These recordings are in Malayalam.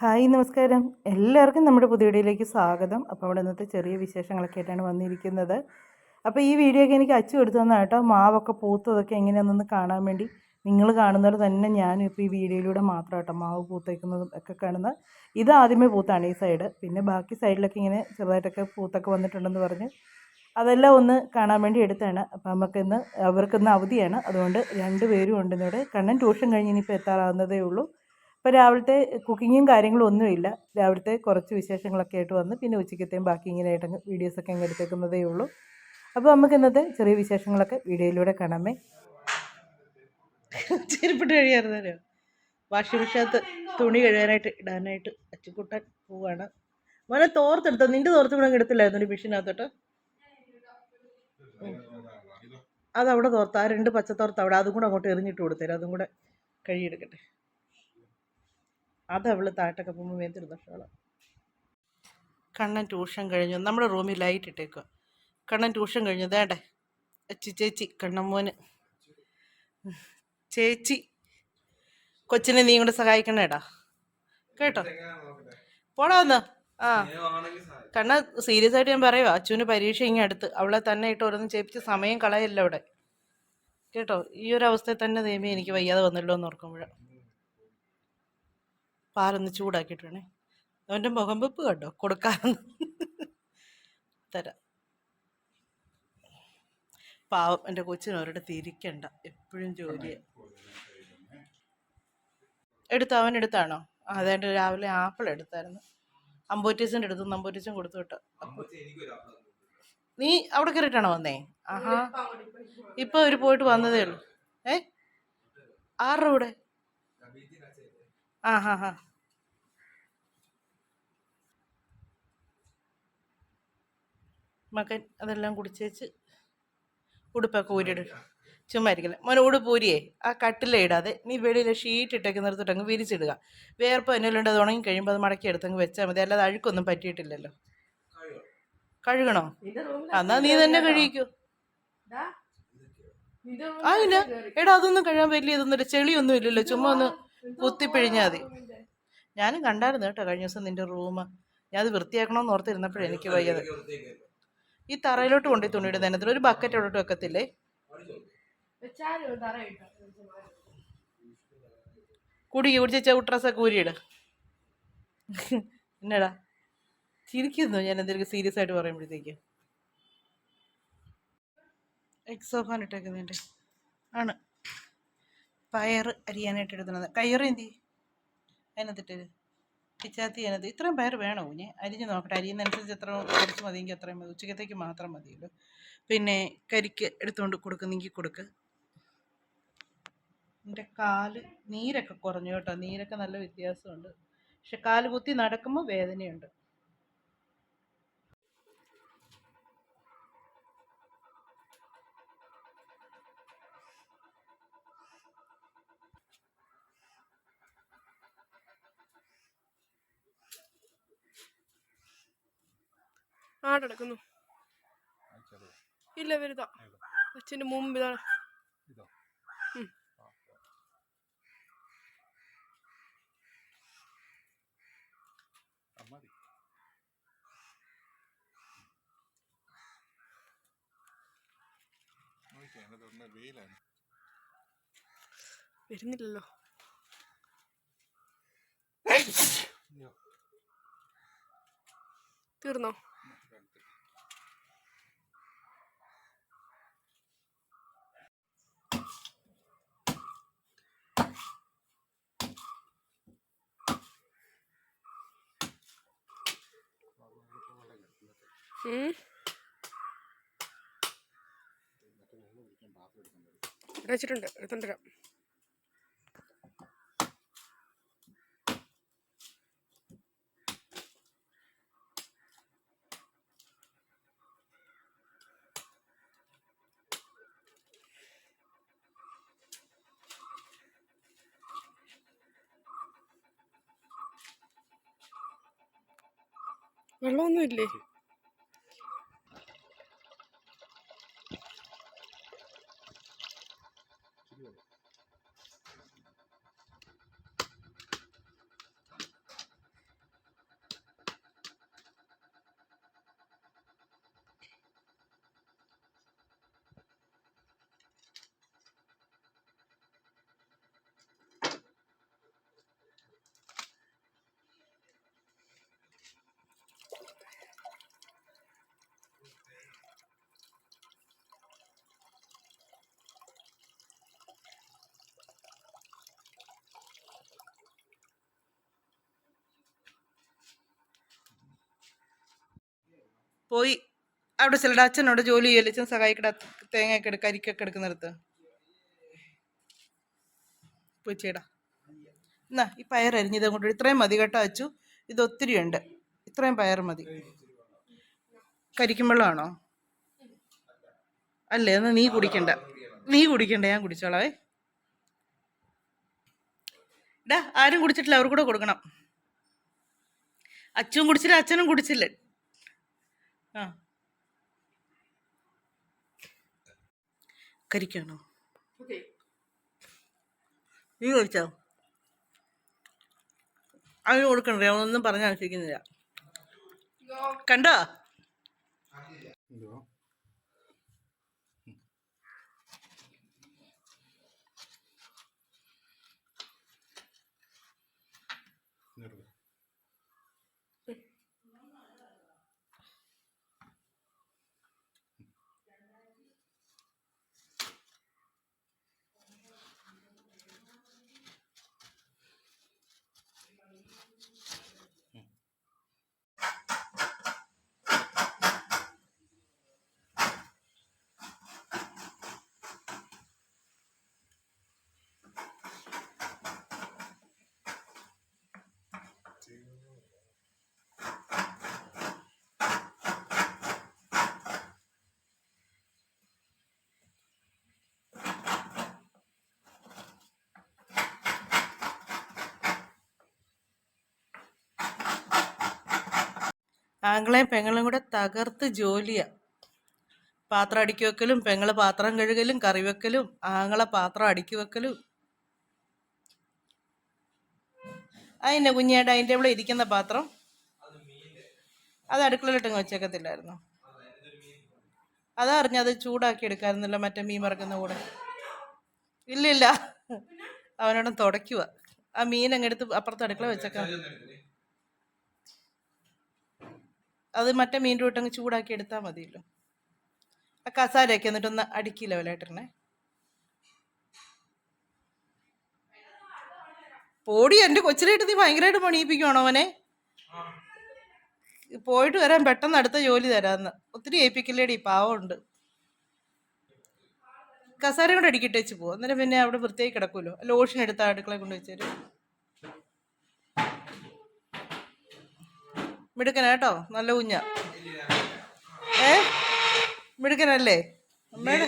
ഹായ് നമസ്കാരം. എല്ലാവർക്കും നമ്മുടെ പുതിയ വീഡിയോയിലേക്ക് സ്വാഗതം. അപ്പോൾ ഇവിടെ ഇന്നത്തെ ചെറിയ വിശേഷങ്ങളൊക്കെ ആയിട്ടാണ് വന്നിരിക്കുന്നത്. അപ്പോൾ ഈ വീഡിയോ ഒക്കെ എനിക്ക് അച്ചു എടുത്തു തന്നെ കേട്ടോ. മാവൊക്കെ പൂത്തതൊക്കെ എങ്ങനെയാണെന്ന് കാണാൻ വേണ്ടി നിങ്ങൾ കാണുന്നവർ തന്നെ ഞാനും ഇപ്പോൾ ഈ വീഡിയോയിലൂടെ മാത്രം കേട്ടോ മാവ് പൂത്തേക്കുന്നതും ഒക്കെ കാണുന്നത്. ഇത് ആദ്യമേ പൂത്താണ് ഈ സൈഡ്. പിന്നെ ബാക്കി സൈഡിലൊക്കെ ഇങ്ങനെ ചെറുതായിട്ടൊക്കെ പൂത്തൊക്കെ വന്നിട്ടുണ്ടെന്ന് പറഞ്ഞ് അതെല്ലാം ഒന്ന് കാണാൻ വേണ്ടി എടുത്താണ് അപ്പം നമുക്കിന്ന് അവർക്കിന്ന് അവധിയാണ്. അതുകൊണ്ട് രണ്ട് പേരും ഉണ്ട് ഇവിടെ കണ്ണൻ ട്യൂഷൻ കഴിഞ്ഞ് ഇനിയിപ്പോൾ എത്താറാവുന്നതേ ഉള്ളൂ. ഇപ്പോൾ രാവിലത്തെ കുക്കിങ്ങും കാര്യങ്ങളും ഒന്നുമില്ല. രാവിലത്തെ കുറച്ച് വിശേഷങ്ങളൊക്കെ ആയിട്ട് വന്ന്. പിന്നെ ഉച്ചക്കത്തെയും ബാക്കി ഇങ്ങനെ ആയിട്ട് വീഡിയോസൊക്കെ അങ്ങ് എടുത്തേക്കുന്നതേ ഉള്ളൂ. അപ്പോൾ നമുക്ക് ഇന്നത്തെ ചെറിയ വിശേഷങ്ങളൊക്കെ വീഡിയോയിലൂടെ കാണാമേ. ചെരുപ്പിട്ട് കഴിയാറുന്നല്ലോ വാഷിംഗ് മെഷീനകത്ത് തുണി കഴുകാനായിട്ട് ഇടാനായിട്ട് അച്ചുക്കുട്ടൻ പോവാണ്. മോനെ തോർത്തെടുത്തോ? നിന്റെ തോർത്ത് ഇവിടെ എടുത്തില്ലായിരുന്നു ഒരു മെഷീനകത്തോട്ട്? അതവിടെ തോർത്ത്. ആ രണ്ട് പച്ചത്തോർത്ത് അവിടെ. അതും കൂടെ അങ്ങോട്ട് എറിഞ്ഞിട്ട് കൊടുത്തേരും. അതും കൂടെ കഴുകിയെടുക്കട്ടെ. അത് അവൾ താഴത്തൊക്കെ പോകുമ്പോൾ വേന്തിരുന്ന ഷോളാണ് കണ്ണൻ ട്യൂഷൻ കഴിഞ്ഞു. നമ്മുടെ റൂമിൽ ലൈറ്റ് ഇട്ടേക്കുക കണ്ണൻ ട്യൂഷൻ കഴിഞ്ഞു. ദേണ്ടേ അച്ചി ചേച്ചി കണ്ണമ്മോന് ചേച്ചി കൊച്ചിനെ നീ കൂടെ സഹായിക്കണേടാ കേട്ടോ? പോടാ ഒന്ന്. ആ. കണ്ണ സീരിയസ് ആയിട്ട് ഞാൻ പറയുക അച്ചുവിന് പരീക്ഷ ഇങ്ങനെ അടുത്ത്. അവളെ തന്നെ ഇട്ട് ഓരോന്നും ചെയ്യിപ്പിച്ച് സമയം കളയല്ല അവിടെ. കേട്ടോ? ഈ ഒരു അവസ്ഥയിൽ തന്നെ നിയമി എനിക്ക് വയ്യാതെ വന്നല്ലോ എന്ന് ഓർക്കുമ്പോഴാണ് പാലൊന്ന് ചൂടാക്കിയിട്ട് അവന്റെ മുഖം വെപ്പ് കണ്ടോ? കൊടുക്കാൻ തരാം. പാവം എന്റെ കൊച്ചിന് ഒരിടത്ത് ഇരിക്കണ്ട. എപ്പോഴും ജോലി എടുത്തോ? അവൻ എടുത്താണോ? അതായത് രാവിലെ ആപ്പിൾ എടുത്തായിരുന്നു. അമ്പോറ്റീസിന്റെ അടുത്ത് അമ്പോറ്റീസും കൊടുത്തു വിട്ടോ. നീ അവിടെ കയറിയിട്ടാണോ വന്നേ? ആഹാ. ഇപ്പൊ അവർ പോയിട്ട് വന്നതേ ഉള്ളൂ. ഏ? ആരുടെ കൂടെ ആ ഹാ ഹാ. മകൻ അതെല്ലാം കുടിച്ചേച്ച് ഉടുപ്പൊക്കെ ഊരിയിടും. ചുമ്മാ ഇരിക്കില്ല. മോനെ ഉടുപ്പ് ഊരിയേ. ആ കട്ടിലേ ഇടാതെ നീ വെളിയിൽ ഷീറ്റ് ഇട്ടൊക്കെ നിർത്തിട്ട് അങ്ങ് വിരിച്ചിടുക. വേർപ്പ് എന്നല്ലുണ്ട് അത് ഉണങ്ങി കഴിയുമ്പോൾ അത് മടക്കി എടുത്തങ്ങ് വെച്ചാൽ മതി. അല്ലാതെ അഴുക്കൊന്നും പറ്റിയിട്ടില്ലല്ലോ. കഴുകണോ. എന്നാ നീ തന്നെ കഴിക്കൂ ആ ഇല്ല. എടാ അതൊന്നും കഴിയാൻ വലിയ ഇതൊന്നും ഇല്ല ചെളിയൊന്നും ഇല്ലല്ലോ. ചുമ്മാ ഒന്ന് കുത്തിപ്പിഴിഞ്ഞാൽ മതി. ഞാനും കണ്ടായിരുന്നു കേട്ടോ കഴിഞ്ഞ ദിവസം നിന്റെ റൂം ഞാൻ അത് വൃത്തിയാക്കണമെന്ന് ഓർത്തിരുന്നപ്പോഴേ എനിക്ക് വയ്യത്. ഈ തറയിലോട്ട് കൊണ്ടുപോയി തുണിയിടുന്ന എന്നതിൽ ഒരു ബക്കറ്റ് അവിടോട്ട് വെക്കത്തില്ലേ? കുടി കുടിച്ച ചവിട്രസ്സൊക്കെ ഊരിയിട എന്നടാ? ചിരിക്കുന്നു ഞാൻ എന്തെങ്കിലും സീരിയസ് ആയിട്ട് പറയുമ്പോഴത്തേക്ക്. എക്സോഫാൻ ഇട്ടേക്കുന്നുണ്ട് ആണ്. പയർ അരിയാനായിട്ട് എടുക്കുന്നത്. കയറ് എന്തി അതിനകത്തിട്ട് പിച്ചാത്തി അതിനകത്ത് ഇത്രയും പയർ വേണോ കുഞ്ഞെ? അരിഞ്ഞ് നോക്കട്ടെ. അരിയുന്നതനുസരിച്ച് എത്ര കുറച്ച് മതിയെങ്കിൽ അത്രയും മതി. ഉച്ചക്കത്തേക്ക് മാത്രം മതിയല്ലോ പിന്നെ കരിക്ക് എടുത്തുകൊണ്ട് കൊടുക്കുന്നെങ്കിൽ കൊടുക്ക്. എന്റെ കാൽ നീരൊക്കെ കുറഞ്ഞു കേട്ടോ. നീരൊക്കെ നല്ല വ്യത്യാസമുണ്ട്. പക്ഷെ കാൽ കുത്തി നടക്കുമ്പോൾ വേദനയുണ്ട്. ആടെടുക്കുന്നു. ഇല്ല വലുതാ. അച്ഛന്റെ മുമ്പ് ഇതാണ് വരുന്നില്ലല്ലോ. തീർന്നോ? ഇവിടെ വെച്ചിട്ടുണ്ട്. എടുത്തോണ്ടിരാം വെള്ളമൊന്നും പോയി അവിടെ ചിലട അച്ഛനോട് ജോലി ചെയ്യല്ലേ? അച്ഛൻ സഹായിക്കട. തേങ്ങയൊക്കെ എടുക്കുക അരിക്കൊക്കെ എടുക്കുന്നിടത്ത് പോയി ചേടാ എന്നാ ഈ പയർ അരിഞ്ഞത് കൊണ്ട് ഇത്രയും മതി കേട്ടോ അച്ചു. ഇത് ഒത്തിരി ഉണ്ട്. ഇത്രയും പയർ മതി. കരിക്കും വെള്ളമാണോ അല്ലേ എന്നാ നീ കുടിക്കണ്ട. നീ കുടിക്കണ്ട ഞാൻ കുടിച്ചോളാവേ ഡാ ആരും കുടിച്ചിട്ടില്ല. അവർ കൂടെ കൊടുക്കണം. അച്ഛനും കുടിച്ചില്ല അച്ഛനും കുടിച്ചില്ലേ. ആ. കരിക്കാണോ? നീ കഴിച്ചോ? അതിന് കൊടുക്കണ്ടേ. അവനൊന്നും പറഞ്ഞാൽ ആവശ്യിക്കുന്നില്ല കണ്ടോ എന്തോ നിർത്ത്. ആങ്ങളെയും പെങ്ങളും കൂടെ തകർത്ത് ജോലിയാ. പാത്രം അടുക്കി വെക്കലും പെങ്ങൾ പാത്രം കഴുകലും കറി വെക്കലും ആങ്ങളെ പാത്രം അടുക്കി വെക്കലും. അതിന്റെ കുഞ്ഞേ ഡൈനിങ് ടേബിളിൽ ഇരിക്കുന്ന പാത്രം? അത് അടുക്കളയിലിട്ടങ്ങ് വെച്ചേക്കത്തില്ലായിരുന്നു? അതറിഞ്ഞ അത് ചൂടാക്കി എടുക്കാമായിരുന്നല്ലോ മറ്റേ മീൻ മറക്കുന്ന കൂടെ. ഇല്ലില്ല. അവനോടൊന്ന് അവനോട് തുടയ്ക്കുക ആ മീൻ അങ്ങെടുത്ത് അപ്പുറത്ത് അടുക്കള വെച്ചേക്കാം. അത് മറ്റേ മീൻ റൂട്ടങ്ങ് ചൂടാക്കി എടുത്താൽ മതിയല്ലോ. ആ കസാരയൊക്കെ എന്നിട്ടൊന്ന് അടുക്കി ലെവലായിട്ടിരണേ പോടി എന്റെ കൊച്ചിലായിട്ട് നീ ഭയങ്കരമായിട്ട് പണിയിപ്പിക്കുവാണോ അവനെ പോയിട്ട് വരാൻ പെട്ടെന്ന് അടുത്ത ജോലി തരാമെന്ന് ഒത്തിരി ഏൽപ്പിക്കില്ലേടി പാവമുണ്ട്. കസാര കൊണ്ട് അടിക്കിട്ട് വെച്ച് പോകും അന്നേരം പിന്നെ അവിടെ വൃത്തിയായി കിടക്കുമല്ലോ. ലോഷൻ എടുത്ത് അടുക്കള കൊണ്ട് വെച്ചേരും മിടുക്കനാട്ടോ നല്ല കുഞ്ഞ. ഏ? മിടുക്കനല്ലേ? അമ്മയുടെ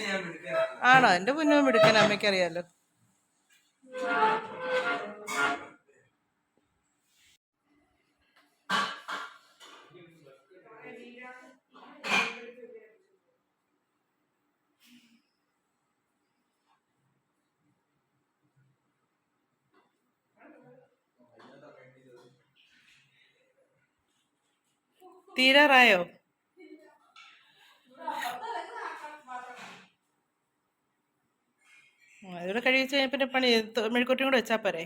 ആണോ? എന്റെ കുഞ്ഞു മിടുക്കൻ അമ്മയ്ക്കറിയാലോ. തീരാറായോ? അതിവിടെ കഴിച്ച് കഴിഞ്ഞാൽ പിന്നെ പണി മെഴുക്കുട്ടിയും കൂടെ വെച്ചാൽ പോരെ?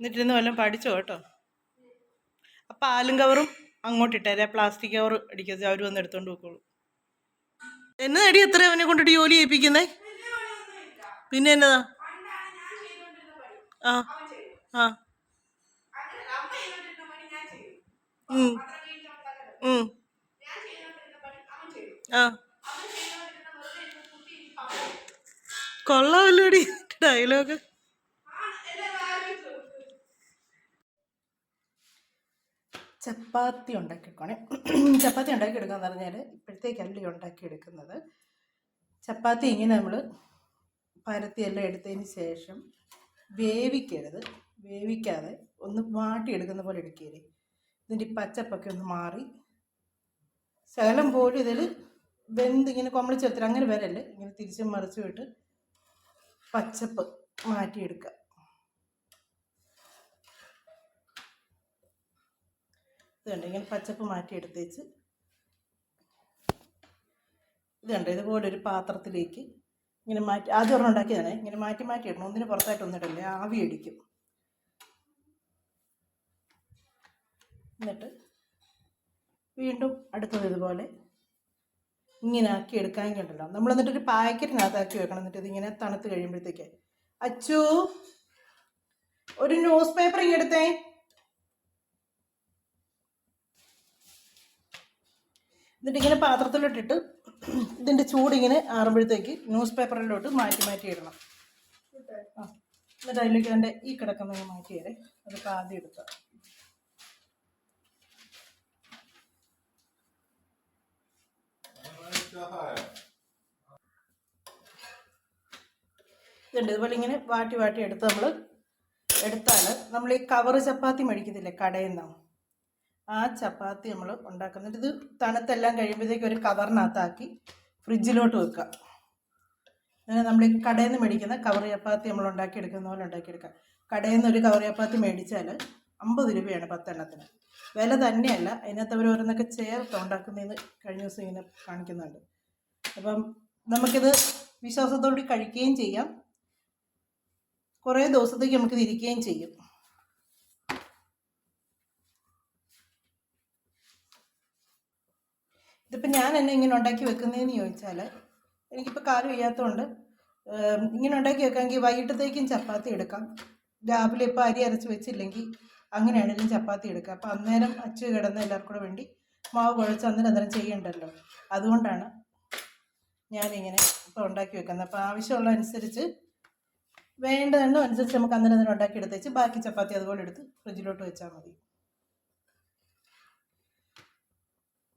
എന്നിട്ടിരുന്ന് വല്ലതും പഠിച്ചോ കേട്ടോ. അപ്പൊ ആലും കവറും അങ്ങോട്ട് ഇട്ടേരെ പ്ലാസ്റ്റിക് കവർ അടിക്കാതെ അവർ വന്ന് എടുത്തോണ്ട് പോയിക്കോളൂ. എന്നതടി എത്ര അവനെ കൊണ്ടിട്ട് ജോലി ചെയ്യിപ്പിക്കുന്നേ? പിന്നെ എന്നതാ? ആ ആ. ആ. ഡയലോഗ് ചപ്പാത്തി ഉണ്ടാക്കിയെടുക്കണേ ചപ്പാത്തി ഉണ്ടാക്കിയെടുക്കാന്ന് പറഞ്ഞാൽ ഇപ്പോഴത്തേക്കല്ല ഉണ്ടാക്കി ഉണ്ടാക്കിയെടുക്കുന്നത്. ചപ്പാത്തി ഇങ്ങനെ നമ്മൾ പരത്തിയെല്ലാം എടുത്തതിന് ശേഷം വേവിക്കരുത്. വേവിക്കാതെ ഒന്ന് വാട്ടിയെടുക്കുന്ന പോലെ എടുക്കരുത് ഇതിന്റെ പച്ചപ്പൊക്കെ ഒന്ന് മാറി. ശകലം പോലും ഇതിൽ വെന്ത് ഇങ്ങനെ കൊമളിച്ച് വെത്തില്ല അങ്ങനെ വരല്ലേ. ഇങ്ങനെ തിരിച്ചും മറിച്ചും ഇട്ട് പച്ചപ്പ് മാറ്റിയെടുക്കുക. ഇത് കണ്ടോ? ഇങ്ങനെ പച്ചപ്പ് മാറ്റിയെടുത്തേച്ച്. ഇത് കണ്ടോ? ഇതുപോലെ ഒരു പാത്രത്തിലേക്ക് ഇങ്ങനെ മാറ്റി. ആദ്യം ഉണ്ടാക്കിയതാണേ. ഇങ്ങനെ മാറ്റി മാറ്റി ഇടണം. ഒന്നിന് പുറത്തായിട്ട് ഒന്നിടല്ലേ? ആവി അടിക്കും. എന്നിട്ട് വീണ്ടും അടുത്തത് ഇതുപോലെ ഇങ്ങനെ ആക്കി എടുക്കാൻ കണ്ടല്ലോ. നമ്മൾ എന്നിട്ട് ഒരു പാക്കറ്റിനകത്താക്കി വെക്കണം. എന്നിട്ട് ഇതിങ്ങനെ തണുത്ത് കഴിയുമ്പോഴത്തേക്ക്. അച്ചു ഒരു ന്യൂസ് പേപ്പർ ഇങ്ങെടുത്തേ എന്നിട്ട് ഇങ്ങനെ പാത്രത്തിലോട്ടിട്ട് ചൂട് ഇങ്ങനെ ആറുമ്പോഴത്തേക്ക് ന്യൂസ് പേപ്പറിലോട്ട് മാറ്റി മാറ്റി ഇടണം. എന്നിട്ട് അതിലേക്ക് അതിന്റെ ഈ കിടക്കുന്ന മാറ്റി തരേ അതൊക്കെ ആദ്യം ഇതുണ്ട്. ഇതുപോലെ ഇങ്ങനെ വാട്ടി വാട്ടി എടുത്ത് നമ്മൾ എടുത്താൽ നമ്മൾ ഈ കവർ ചപ്പാത്തി മേടിക്കത്തില്ലേ? കടയിൽ നിന്ന്? ആ ചപ്പാത്തി നമ്മൾ ഉണ്ടാക്കുന്നുണ്ട് ഇത് തണുത്തെല്ലാം കഴിയുമ്പോഴത്തേക്ക് ഒരു കവറിനകത്താക്കി ഫ്രിഡ്ജിലോട്ട് വെക്കുക. അങ്ങനെ നമ്മൾ ഈ കടയിൽ നിന്ന് മേടിക്കുന്ന കവർ ചപ്പാത്തി നമ്മൾ ഉണ്ടാക്കിയെടുക്കുന്ന പോലെ ഉണ്ടാക്കിയെടുക്കുക കടയിൽ നിന്ന് ഒരു കവർ ചപ്പാത്തി മേടിച്ചാൽ അമ്പത് രൂപയാണ് പത്തെണ്ണത്തിന്. വില തന്നെയല്ല അതിനകത്ത് അവർ ഓരോന്നൊക്കെ ചേർത്ത് ഉണ്ടാക്കുന്നതെന്ന് കഴിഞ്ഞ ദിവസം ഇങ്ങനെ കാണിക്കുന്നുണ്ട്. അപ്പം നമുക്കിത് വിശ്വാസത്തോടുകൂടി കഴിക്കുകയും ചെയ്യാം. കുറേ ദിവസത്തേക്ക് നമുക്കിത് ഇരിക്കുകയും ചെയ്യും. ഇതിപ്പോൾ ഞാൻ എന്നെ ഇങ്ങനെ ഉണ്ടാക്കി വെക്കുന്നതെന്ന് ചോദിച്ചാൽ എനിക്കിപ്പോൾ കാലം വയ്യാത്തതുകൊണ്ട് ഏം, ഇങ്ങനെ ഉണ്ടാക്കി വെക്കാമെങ്കിൽ വൈകിട്ടത്തേക്കും ചപ്പാത്തി എടുക്കാം. രാവിലെ ഇപ്പോൾ അരി അരച്ച് വെച്ചില്ലെങ്കിൽ അങ്ങനെയാണെങ്കിലും ചപ്പാത്തി എടുക്കുക. അപ്പോൾ അന്നേരം അച്ച് കിടന്ന് എല്ലാവർക്കും കൂടെ വേണ്ടി മാവ് കുഴച്ച് അന്നേരം അന്നേരം ചെയ്യണ്ടല്ലോ. അതുകൊണ്ടാണ് ഞാനിങ്ങനെ ഇപ്പോൾ ഉണ്ടാക്കി വെക്കുന്നത്. അപ്പോൾ ആവശ്യമുള്ള അനുസരിച്ച് വേണ്ടതെണ്ണം അനുസരിച്ച് നമുക്ക് അന്നേരം അന്നേരം ഉണ്ടാക്കി എടുത്ത് വെച്ച് ബാക്കി ചപ്പാത്തി അതുപോലെ എടുത്ത് ഫ്രിഡ്ജിലോട്ട് വെച്ചാൽ മതി.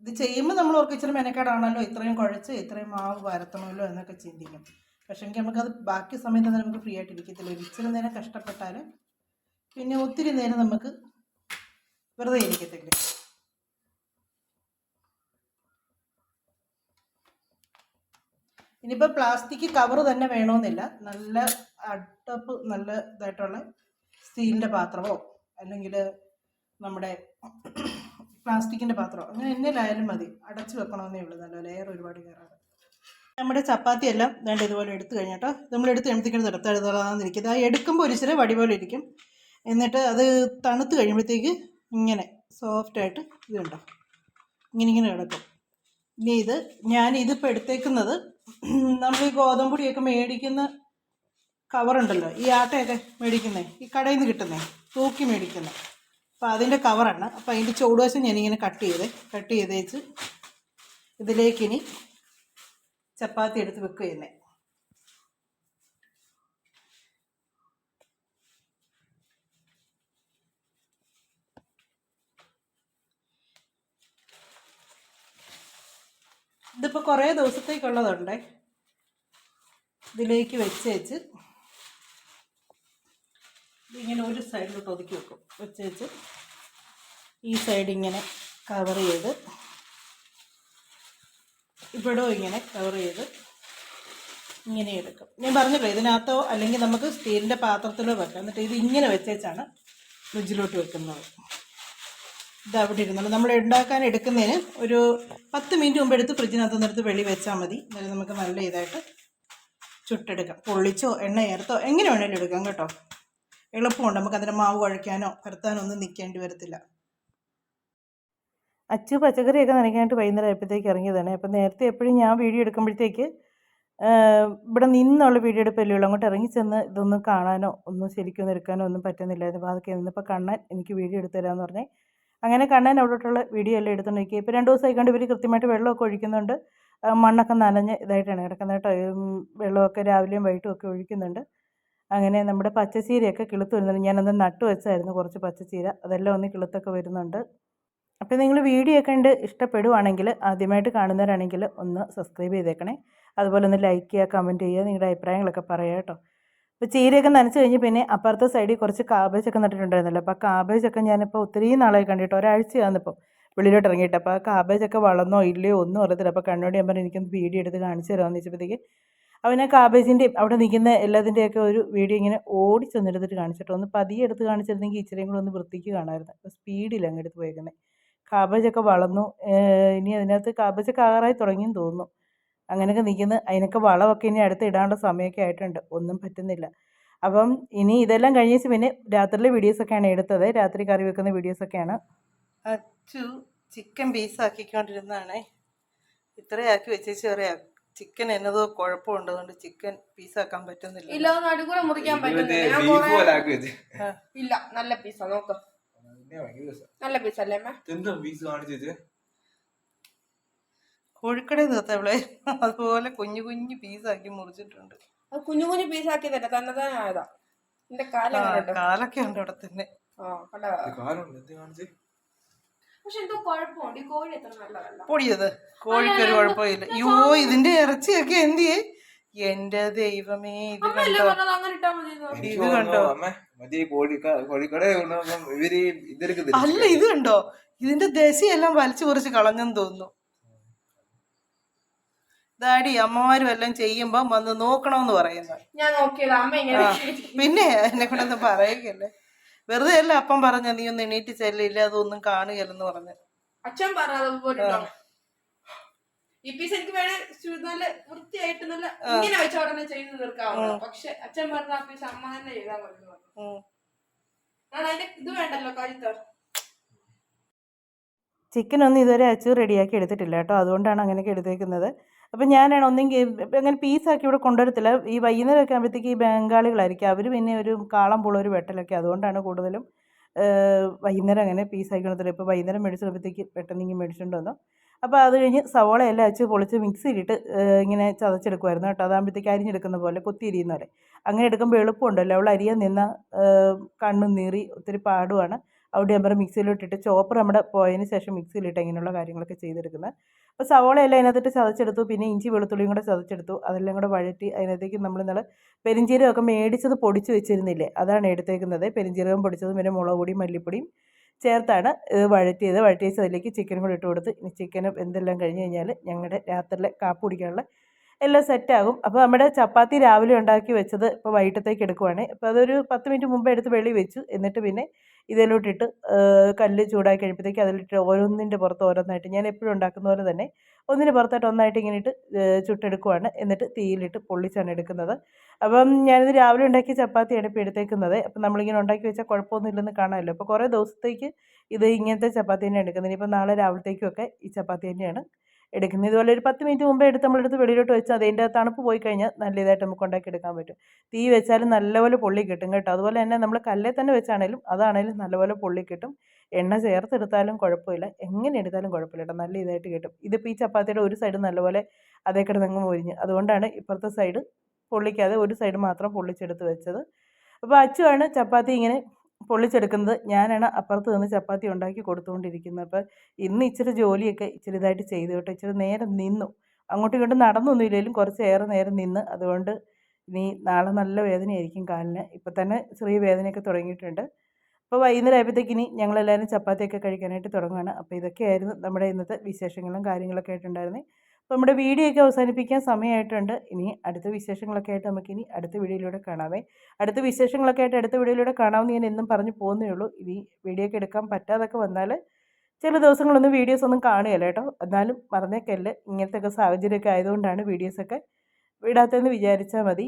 ഇത് ചെയ്യുമ്പോൾ നമ്മൾ ഓർക്ക് ഇച്ചിരി മെനക്കേടാണല്ലോ ഇത്രയും കുഴച്ച് ഇത്രയും മാവ് വരത്തണമല്ലോ എന്നൊക്കെ ചിന്തിക്കും. പക്ഷേ എങ്കിൽ നമുക്കത് ബാക്കി സമയത്ത് നമുക്ക് ഫ്രീ ആയിട്ട് ഇരിക്കത്തില്ല. ഇച്ചിരി നേരം കഷ്ടപ്പെട്ടാൽ പിന്നെ ഒത്തിരി നേരം നമുക്ക് വെറുതെ ഇരിക്കത്തില്ല? ഇനിയിപ്പോൾ പ്ലാസ്റ്റിക് കവർ തന്നെ വേണമെന്നില്ല നല്ല അടപ്പ് നല്ല ഇതായിട്ടുള്ള സ്റ്റീലിന്റെ പാത്രമോ അല്ലെങ്കിൽ നമ്മുടെ പ്ലാസ്റ്റിക്കിന്റെ പാത്രമോ അങ്ങനെ എന്നിലായാലും മതി. അടച്ച് വെക്കണമെന്നേ ഉള്ളൂ. നല്ല ലെയർ ഒരുപാട് കയറാതെ നമ്മുടെ ചപ്പാത്തി എല്ലാം വേണ്ട ഇതുപോലെ എടുത്തു കഴിഞ്ഞിട്ടോ. നമ്മൾ എടുത്ത് കഴിയുമ്പോഴത്തേക്കും നിർത്താതിരിക്കുന്നത് ആ എടുക്കുമ്പോൾ ഒരു വടിപോലെ വടി പോലെ ഇരിക്കും. എന്നിട്ട് അത് തണുത്ത് കഴിയുമ്പോഴത്തേക്ക് ഇങ്ങനെ സോഫ്റ്റായിട്ട് ഇത് കണ്ടോ ഇങ്ങനെ ഇങ്ങനെ കിടക്കും. ഇനി ഇത് ഞാൻ ഇതിപ്പോൾ എടുത്തേക്കുന്നത് നമ്മൾ ഈ ഗോതമ്പൊടിയൊക്കെ മേടിക്കുന്ന കവറുണ്ടല്ലോ ഈ ആട്ടയൊക്കെ മേടിക്കുന്നേ ഈ കടയിൽ നിന്ന് കിട്ടുന്നത് തൂക്കി മേടിക്കുന്നത് അപ്പോൾ അതിന്റെ കവറാണ് അപ്പോൾ അതിന്റെ ചൂടുവശം ഞാനിങ്ങനെ കട്ട് ചെയ്തേ കട്ട് ചെയ്തേച്ച് ഇതിലേക്ക് ഇതിലേക്കിനി ചപ്പാത്തി എടുത്ത് വെക്കുക ചെയ്യുന്നത് ഇതിപ്പോൾ കുറേ ദിവസത്തേക്കുള്ളതുണ്ടേ. ഇതിലേക്ക് വെച്ചേച്ച് ഇങ്ങനെ ഒരു സൈഡിലോട്ട് ഒതുക്കി വെക്കും. വെച്ച് വെച്ച് ഈ സൈഡ് ഇങ്ങനെ കവർ ചെയ്ത് ഇവിടോ ഇങ്ങനെ കവർ ചെയ്ത് ഇങ്ങനെ എടുക്കും. ഞാൻ പറഞ്ഞല്ലോ ഇതിനകത്തോ അല്ലെങ്കിൽ നമുക്ക് സ്റ്റീലിന്റെ പാത്രത്തിലോ വെക്കാം. എന്നിട്ട് ഇത് ഇങ്ങനെ വെച്ചേച്ചാണ് ഫ്രിഡ്ജിലോട്ട് വെക്കുന്നത്. ഇത് അവിടെ ഇരുന്നുള്ളൂ നമ്മൾ ഉണ്ടാക്കാൻ എടുക്കുന്നതിന് ഒരു പത്ത് മിനിറ്റ് മുമ്പ് എടുത്ത് ഫ്രിഡ്ജിനകത്ത് നിന്നെടുത്ത് വെളി വെച്ചാൽ മതി. എന്നാലും നമുക്ക് നല്ല ഇതായിട്ട് ചുട്ടെടുക്കാം. പൊള്ളിച്ചോ എണ്ണ ചേർത്തോ എങ്ങനെ വേണേലും എടുക്കാം കേട്ടോ. എളുപ്പമുണ്ട്. നമുക്ക് അതിന്റെ മാവ് കുഴയ്ക്കാനോ പരത്താനോ ഒന്നും നിൽക്കേണ്ടി വരത്തില്ല. അച്ചു പച്ചക്കറിയൊക്കെ നനയ്ക്കാനായിട്ട് വൈകുന്നേരം ആയപ്പോഴത്തേക്ക് ഇറങ്ങിയതാണ്. അപ്പം നേരത്തെ എപ്പോഴും ഞാൻ വീഡിയോ എടുക്കുമ്പോഴത്തേക്ക് ഇവിടെ നിന്നുള്ള വീഡിയോ എടുപ്പല്ലേ അങ്ങോട്ട് ഇറങ്ങി ചെന്ന് ഇതൊന്നും കാണാനോ ഒന്നും ശരിക്കും എടുക്കാനോ ഒന്നും പറ്റുന്നില്ലായിരുന്നു. അപ്പോൾ അതൊക്കെ ഇന്നിപ്പോൾ കണ്ണൻ എനിക്ക് വീഡിയോ എടുത്തു തരാമെന്ന് പറഞ്ഞേ അങ്ങനെ കണ്ണൻ അവിടോട്ടുള്ള വീഡിയോ എല്ലാം എടുത്തുകൊണ്ടിരിക്കുക ഇപ്പോൾ രണ്ട് ദിവസമായി കണ്ട് ഇവർ കൃത്യമായിട്ട് വെള്ളമൊക്കെ ഒഴിക്കുന്നുണ്ട്. മണ്ണൊക്കെ നനഞ്ഞ് ഇതായിട്ടാണ് കിടക്കുന്നത് കേട്ടോ. വെള്ളമൊക്കെ രാവിലെയും വൈകിട്ടും ഒക്കെ ഒഴിക്കുന്നുണ്ട്. അങ്ങനെ നമ്മുടെ പച്ചച്ചീരയൊക്കെ കിളുത്ത് വരുന്നുണ്ട്. ഞാനത് നട്ടു വെച്ചായിരുന്നു കുറച്ച് പച്ചച്ചീര. അതെല്ലാം ഒന്ന് കിളുത്തൊക്കെ വരുന്നുണ്ട്. അപ്പോൾ നിങ്ങൾ വീഡിയോ ഒക്കെ ഉണ്ട് ഇഷ്ടപ്പെടുവാണെങ്കിൽ ആദ്യമായിട്ട് കാണുന്നവരാണെങ്കിൽ ഒന്ന് സബ്സ്ക്രൈബ് ചെയ്തേക്കണേ. അതുപോലെ ഒന്ന് ലൈക്ക് ചെയ്യുക കമന്റ് ചെയ്യുക നിങ്ങളുടെ അഭിപ്രായങ്ങളൊക്കെ പറയാം കേട്ടോ. അപ്പോൾ ചീരയൊക്കെ നനച്ച് കഴിഞ്ഞ് പിന്നെ അപ്പുറത്തെ സൈഡിൽ കുറച്ച് കാബേജ് കാബേജൊക്കെ നട്ടിട്ടുണ്ടായിരുന്നല്ലോ. അപ്പോൾ കാബേജൊക്കെ ഞാനിപ്പോൾ ഒത്തിരി നാളായി കണ്ടിട്ട് ഒരാഴ്ചയാണിപ്പോൾ വെളിയിലോട്ട് ഇറങ്ങിയിട്ട്. അപ്പോൾ കാബേജൊക്കെ വളർന്നോ ഇല്ലയോ ഒന്നും അറിയത്തില്ല. അപ്പോൾ കണ്ണോട് ഞാൻ പറഞ്ഞു എനിക്കൊന്ന് വീഡിയോ എടുത്ത് കാണിച്ചു തരാമെന്ന് വെച്ചപ്പോഴത്തേക്ക് അവൻ ആ കാബേജിന്റെയും അവിടെ നിൽക്കുന്ന എല്ലാത്തിന്റെയൊക്കെ ഒരു വീഡിയോ ഇങ്ങനെ ഓടി ചെന്നെടുത്തിട്ട് കാണിച്ചിട്ട് ഒന്ന് പതിയെ എടുത്ത് കാണിച്ചിരുന്നെങ്കിൽ ഇച്ചിരിയും കൂടെ ഒന്ന് വൃത്തിക്ക് കാണാമായിരുന്നു. അപ്പോൾ സ്പീഡിൽ അങ്ങ് എടുത്ത് പോയേക്കുന്നത് കാബേജൊക്കെ വളർന്നു. ഇനി അതിനകത്ത് കാബേജൊക്കെ ആറായി തുടങ്ങിയെന്ന് തോന്നുന്നു. അങ്ങനെയൊക്കെ നിൽക്കുന്ന. അതിനൊക്കെ വളമൊക്കെ ഇനി അടുത്ത് ഇടാനുള്ള സമയമൊക്കെ ആയിട്ടുണ്ട്. ഒന്നും പറ്റുന്നില്ല. അപ്പം ഇനി ഇതെല്ലാം കഴിഞ്ഞ പിന്നെ രാത്രിയിലെ വീഡിയോസൊക്കെയാണ് എടുത്തത്. രാത്രി കറി വെക്കുന്ന വീഡിയോസൊക്കെയാണ് അച്ചു ചിക്കൻ പീസ് ആക്കിക്കൊണ്ടിരുന്നതാണേ. ഇത്രയാക്കി വെച്ചേച്ച് പറയാം. ചിക്കൻ എന്നതോ കുഴപ്പമുണ്ട്. അതുകൊണ്ട് ചിക്കൻ പീസാക്കാൻ പറ്റുന്നില്ല. ഇല്ല നടുക്കൂടെ മുറിക്കാൻ പറ്റുന്നില്ല. ഞാൻ കുറേ- ഇല്ല നല്ല പീസാ നോക്കാം. നല്ല പീസല്ലേ അമ്മ? എന്താ പീസ് കാണിച്ചു വെച്ച് കോഴിക്കട ഇവിടെ അതുപോലെ കുഞ്ഞു കുഞ്ഞു പീസാക്കി മുറിച്ചിട്ടുണ്ട്. അത് കുഞ്ഞു കുഞ്ഞു പീസാക്കി തന്നെ തന്നതായതാ എന്റെ കാലൊക്കെ ഉണ്ട് അവിടെ തന്നെ. ആ കണ്ട? കാലുണ്ട്. എന്ത് കാണിച്ച്? പക്ഷെ എന്തോ കുഴപ്പമുണ്ട്. കോഴി എത്ര നല്ലതല്ല. പൊടിയത് കോഴിക്കൊരു കുഴപ്പമില്ല. യോ ഇതിന്റെ ഇറച്ചിയൊക്കെ എന്തിയേ എന്റെ ദൈവമേ ഇത് കണ്ടോ? പറഞ്ഞത്? അങ്ങനെ ഇട്ടാ മതി ഇത് കണ്ടോ? അല്ല ഇത് കണ്ടോ ഇതിന്റെ ദശയെല്ലാം വലിച്ചു കുറച്ച് കളഞ്ഞെന്ന് തോന്നുന്നു. ഡാഡി അമ്മമാരും എല്ലാം ചെയ്യുമ്പോ വന്ന് നോക്കണമെന്ന് പറയുന്നത്. ഞാൻ പിന്നെ എന്നെ കൊണ്ടൊന്നും പറയുകയല്ലേ വെറുതെ അല്ല അപ്പം പറഞ്ഞ നീ ഒന്ന് എണീറ്റ് ചെല്ലില്ല? അതൊന്നും കാണുകയല്ലെന്ന് പറഞ്ഞു. അച്ഛൻ എനിക്ക് വേണേ നല്ല വൃത്തിയായിട്ട് നല്ല ഇങ്ങനെ വെച്ച ഉടനെ ചെയ്ത് തീർക്കാവുള്ളൂ പക്ഷെ അച്ഛൻ പറഞ്ഞ ആ പീസ് അമ്മ തന്നെ ചെയ്താൽ മതി എന്ന് പറഞ്ഞു. അതിന്റെ ഇത് വേണ്ടല്ലോ കഴുത്ത്? ചിക്കനൊന്നും ഇതുവരെ അച്ചു റെഡിയാക്കി എടുത്തിട്ടില്ല കേട്ടോ. അതുകൊണ്ടാണ് അങ്ങനെയൊക്കെ എടുത്തേക്കുന്നത്. അപ്പം ഞാനാണ് ഒന്നെങ്കിൽ അങ്ങനെ പീസാക്കി ഇവിടെ കൊണ്ടുവരത്തില്ല. ഈ വൈകുന്നേരമൊക്കെ ആകുമ്പോഴത്തേക്ക് ഈ ബംഗാളികളായിരിക്കും. അവർ പിന്നെ ഒരു കാളം പുള്ളൊരു വെട്ടലൊക്കെ. അതുകൊണ്ടാണ് കൂടുതലും വൈകുന്നേരം അങ്ങനെ പീസാക്കി കൊണ്ടുവരത്തില്ല. ഇപ്പോൾ വൈകുന്നേരം മേടിച്ചപ്പോഴത്തേക്ക് പെട്ടെന്ന് ഇങ്ങനെ മേടിച്ചുകൊണ്ട് വന്നു അപ്പോൾ അത് കഴിഞ്ഞ് സവോള എല്ലാം അച്ച് പൊളിച്ച് മിക്സിയിലിട്ട് ഇങ്ങനെ ചതച്ചെടുക്കുമായിരുന്നു കേട്ടോ. അതാകുമ്പോഴത്തേക്ക് അരിഞ്ഞെടുക്കുന്ന പോലെ കൊത്തി അരിയുന്ന പോലെ അങ്ങനെ എടുക്കുമ്പോൾ എളുപ്പമുണ്ടല്ലോ. അവൾ അരിയാൻ നിന്ന കണ്ണും നീറി ഒത്തിരി പാടുമാണ് അവിടെ നമ്മൾ മിക്സിയിലിട്ടിട്ട് ചോപ്പർ നമ്മുടെ പോയതിന് ശേഷം മിക്സിയിലിട്ട് ഇങ്ങനെയുള്ള കാര്യങ്ങളൊക്കെ ചെയ്തെടുക്കുന്നത്. അപ്പോൾ സവോള എല്ലാം അതിനകത്തിട്ട് ചതച്ചെടുത്തു പിന്നെ ഇഞ്ചി വെളുത്തുള്ളിയും കൂടെ ചതച്ചെടുത്തു. അതെല്ലാം കൂടെ വഴറ്റി അതിനകത്തേക്ക് നമ്മൾ ഇന്നലെ പെരിഞ്ചീരകമൊക്കെ മേടിച്ചത് പൊടിച്ച് വെച്ചിരുന്നില്ലേ അതാണ് എടുത്തേക്കുന്നത്. പെരിഞ്ചീരകം പൊടിച്ചതും പിന്നെ മുളക് പൊടിയും മല്ലിപ്പൊടിയും ചേർത്താണ് ഇത് വഴറ്റിയത്. വഴറ്റിയത് അതിലേക്ക് ചിക്കനും കൂടി ഇട്ട് കൊടുത്ത് ചിക്കനും എന്തെല്ലാം കഴിഞ്ഞ് കഴിഞ്ഞാൽ ഞങ്ങളുടെ രാത്രിയിലെ കാപ്പ് കുടിക്കാനുള്ള എല്ലാം സെറ്റാകും അപ്പോൾ നമ്മുടെ ചപ്പാത്തി രാവിലെ ഉണ്ടാക്കി വെച്ചത് ഇപ്പോൾ വൈകിട്ടത്തേക്ക് എടുക്കുവാണ്. അപ്പോൾ അതൊരു പത്ത് മിനിറ്റ് മുമ്പ് എടുത്ത് വെളി വെച്ചു. എന്നിട്ട് പിന്നെ ഇതിലോട്ടിട്ട് കല്ല് ചൂടാക്കി കഴിയുമ്പോഴത്തേക്ക് അതിലിട്ട് ഓരോന്നിന്റെ പുറത്ത് ഓരോന്നായിട്ട് ഞാൻ എപ്പോഴും ഉണ്ടാക്കുന്ന പോലെ തന്നെ ഒന്നിന് പുറത്തായിട്ട് ഒന്നായിട്ട് ഇങ്ങനെ ഇട്ട് ചുട്ടെടുക്കുവാണ്. എന്നിട്ട് തീയിലിട്ട് പൊള്ളിച്ചാണ് എടുക്കുന്നത്. അപ്പം ഞാനിത് രാവിലെ ഉണ്ടാക്കിയ ചപ്പാത്തിയാണ് ഇപ്പോൾ എടുത്തേക്കുന്നത്. അപ്പം നമ്മളിങ്ങനെ ഉണ്ടാക്കി വെച്ചാൽ കുഴപ്പമൊന്നുമില്ലെന്ന് കാണാമല്ലോ. അപ്പോൾ കുറേ ദിവസത്തേക്ക് ഇത് ഇങ്ങനത്തെ ചപ്പാത്തി തന്നെയാണ് എടുക്കുന്നത്. ഇനിയിപ്പോൾ നാളെ രാവിലത്തേക്കുമൊക്കെ ഈ ചപ്പാത്തി തന്നെയാണ്. എടുക്കുന്നത്. ഇതുപോലെ ഒരു പത്ത് മിനിറ്റ് മുമ്പേ എടുത്ത് നമ്മളെടുത്ത് വെളിയിലോട്ട് വെച്ചാൽ അതിന്റെ തണുപ്പ് പോയി കഴിഞ്ഞാൽ നല്ല ഇതായിട്ട് നമുക്ക് ഉണ്ടാക്കി എടുക്കാൻ പറ്റും. തീ വെച്ചാലും നല്ലപോലെ പൊള്ളി കിട്ടും കേട്ടോ. അതുപോലെ തന്നെ നമ്മൾ കല്ലിൽ തന്നെ വെച്ചാണേലും അതാണേലും നല്ലപോലെ പൊള്ളി കിട്ടും. എണ്ണ ചേർത്തെടുത്താലും കുഴപ്പമില്ല. എങ്ങനെ എടുത്താലും കുഴപ്പമില്ല കേട്ടോ. നല്ല ഇതായിട്ട് കിട്ടും. ഇതിപ്പോൾ ഈ ചപ്പാത്തിയുടെ ഒരു സൈഡ് നല്ലപോലെ അതേ കിടന്നങ്ങ് മൊരിഞ്ഞ്. അതുകൊണ്ടാണ് ഇപ്പുറത്തെ സൈഡ് പൊള്ളിക്കാതെ ഒരു സൈഡ് മാത്രം പൊള്ളിച്ചെടുത്ത് വെച്ചത്. അപ്പോൾ അച്ചുവാണ് ചപ്പാത്തി ഇങ്ങനെ പൊള്ളിച്ചെടുക്കുന്നത് ഞാനാണ് അപ്പുറത്ത് നിന്ന് ചപ്പാത്തി ഉണ്ടാക്കി കൊടുത്തുകൊണ്ടിരിക്കുന്നത്. അപ്പോൾ ഇന്ന് ഇച്ചിരി ജോലിയൊക്കെ ഇച്ചിരി ഇതായിട്ട് ചെയ്തു കേട്ടോ. ഇച്ചിരി നേരം നിന്നു. അങ്ങോട്ടും ഇങ്ങോട്ടും നടന്നൊന്നും ഇല്ലെങ്കിലും കുറച്ച് ഏറെ നേരം നിന്ന്. അതുകൊണ്ട് ഇനി നാളെ നല്ല വേദനയായിരിക്കും കാലിന്. ഇപ്പം തന്നെ ചെറിയ വേദനയൊക്കെ തുടങ്ങിയിട്ടുണ്ട്. അപ്പോൾ വൈകുന്നേരം ആയപ്പോഴത്തേക്ക് ഇനി ഞങ്ങളെല്ലാവരും ചപ്പാത്തിയൊക്കെ കഴിക്കാനായിട്ട് തുടങ്ങുകയാണ് അപ്പോൾ ഇതൊക്കെയായിരുന്നു നമ്മുടെ ഇന്നത്തെ വിശേഷങ്ങളും കാര്യങ്ങളൊക്കെ ആയിട്ടുണ്ടായിരുന്നത് അപ്പോൾ നമ്മുടെ വീഡിയോ ഒക്കെ അവസാനിപ്പിക്കാൻ സമയമായിട്ടുണ്ട് ഇനി അടുത്ത വിശേഷങ്ങളൊക്കെ ആയിട്ട് നമുക്കിനി അടുത്ത വീഡിയോയിലൂടെ കാണാമേ അടുത്ത വിശേഷങ്ങളൊക്കെ ആയിട്ട് അടുത്ത വീഡിയോയിലൂടെ കാണാമെന്ന് ഞാൻ എന്നും പറഞ്ഞു പോകുന്നേ ഉള്ളൂ. ഇനി വീഡിയോ ഒക്കെ എടുക്കാൻ പറ്റാതൊക്കെ വന്നാൽ ചില ദിവസങ്ങളൊന്നും വീഡിയോസ് ഒന്നും കാണുകയില്ല കേട്ടോ. എന്നാലും മറന്നേക്കല്ല. ഇങ്ങനത്തെ ഒക്കെ സാഹചര്യമൊക്കെ ആയതുകൊണ്ടാണ് വീഡിയോസൊക്കെ വിടാത്തതെന്ന് വിചാരിച്ചാൽ മതി.